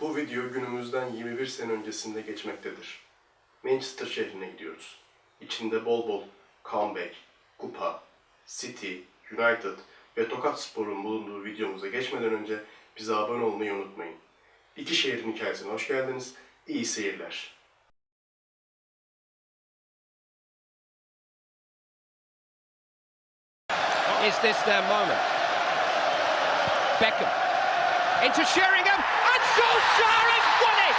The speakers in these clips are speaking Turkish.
Bu video günümüzden 21 sene öncesinde geçmektedir. Manchester şehrine gidiyoruz. İçinde bol bol comeback, kupa, City, United ve Tokat Spor'un bulunduğu videomuza geçmeden önce bize abone olmayı unutmayın. İki şehrin hikayesine hoş geldiniz. İyi seyirler. Is this their moment? Beckham into Sheringham Solskjaer has won it!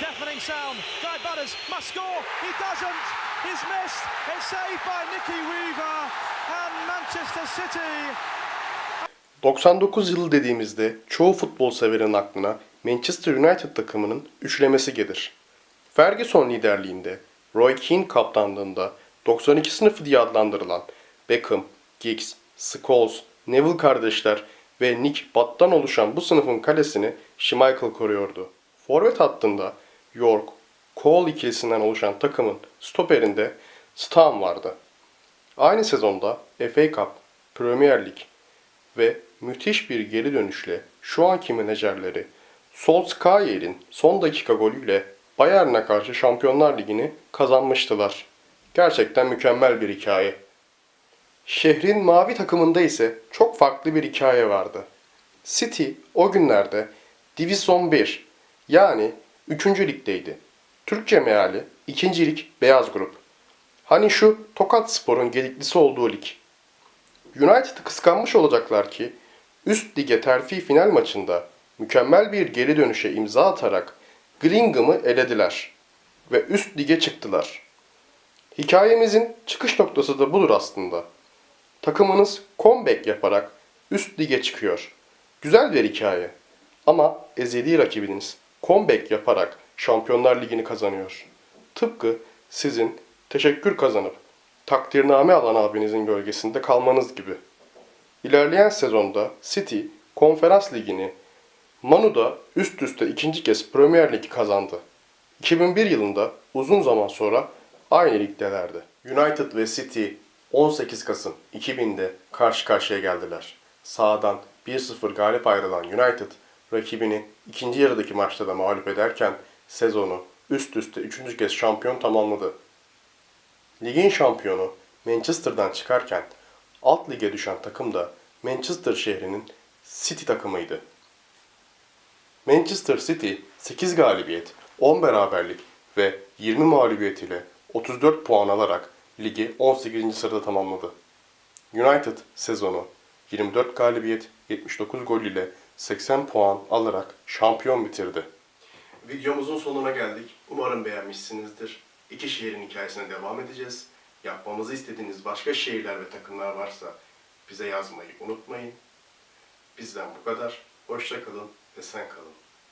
Deafening sound. Guy Butters must score. He doesn't. He's missed. It's saved by Nicky Weaver and Manchester City 99 yılı dediğimizde çoğu futbol severin aklına Manchester United takımının üçlemesi gelir. Ferguson liderliğinde, Roy Keane kaptanlığında 92 sınıfı diye adlandırılan Beckham, Giggs, Scholes, Neville kardeşler ve Nick Butt'tan oluşan bu sınıfın kalesini Schmeichel koruyordu. Forvet hattında York, Cole ikilisinden oluşan takımın stoperinde Stam vardı. Aynı sezonda FA Cup, Premier Lig ve müthiş bir geri dönüşle şu anki menajerleri Solskjaer'in son dakika golüyle Bayern'e karşı Şampiyonlar Ligi'ni kazanmıştılar. Gerçekten mükemmel bir hikaye. Şehrin mavi takımında ise çok farklı bir hikaye vardı. City o günlerde Division 1 yani 3. ligdeydi. Türkçe meali 2. lig beyaz grup. Hani şu Tokat Spor'un gediklisi olduğu lig. United'ı kıskanmış olacaklar ki üst lige terfi final maçında mükemmel bir geri dönüşe imza atarak Gringham'ı elediler ve üst lige çıktılar. Hikayemizin çıkış noktası da budur aslında. Takımınız comeback yaparak üst lige çıkıyor. Güzel bir hikaye. Ama ezeli rakibiniz comeback yaparak Şampiyonlar Ligi'ni kazanıyor. Tıpkı sizin teşekkür kazanıp takdirname alan abinizin gölgesinde kalmanız gibi. İlerleyen sezonda City Konferans Ligi'ni, Manu da üst üste ikinci kez Premier Ligi kazandı. 2001 yılında uzun zaman sonra aynı ligdelerdi. United ve City 18 Kasım 2000'de karşı karşıya geldiler. Sağdan 1-0 galip ayrılan United rakibini ikinci yarıdaki maçta da mağlup ederken sezonu üst üste üçüncü kez şampiyon tamamladı. Ligin şampiyonu Manchester'dan çıkarken alt lige düşen takım da Manchester şehrinin City takımıydı. Manchester City 8 galibiyet, 10 beraberlik ve 20 mağlubiyet ile 34 puan alarak ligi 18. sırada tamamladı. United sezonu 24 galibiyet, 79 gol ile 80 puan alarak şampiyon bitirdi. Videomuzun sonuna geldik. Umarım beğenmişsinizdir. İki şehrin hikayesine devam edeceğiz. Yapmamızı istediğiniz başka şehirler ve takımlar varsa bize yazmayı unutmayın. Bizden bu kadar. Hoşça kalın, esen kalın.